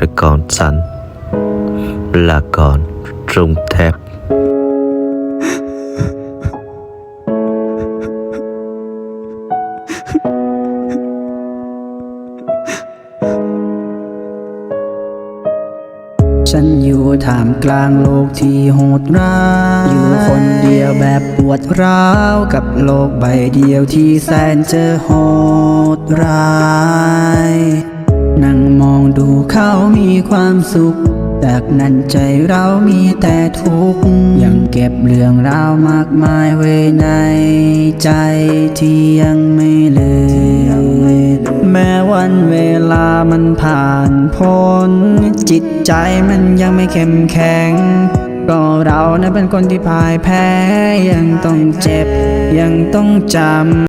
รกรสันลากรรุงเทพฉันอยู่ท่ามกลางโลกที่โหดร้าย อยู่คนเดียวแบบปวดร้าว กับโลกใบเดียวที่แสนจะโหดร้าย เขามีความสุข จากนั้นใจเรามีแต่ทุกข์ ยังเก็บเรื่องราวมากมายไว้ในใจที่ยังไม่ลืมแม้วันเวลามันผ่านพ้น จิตใจมันยังไม่เข้มแข็งก็เรานั้นเป็นคนที่พ่ายแพ้ ยังต้องเจ็บ ยังต้องจำ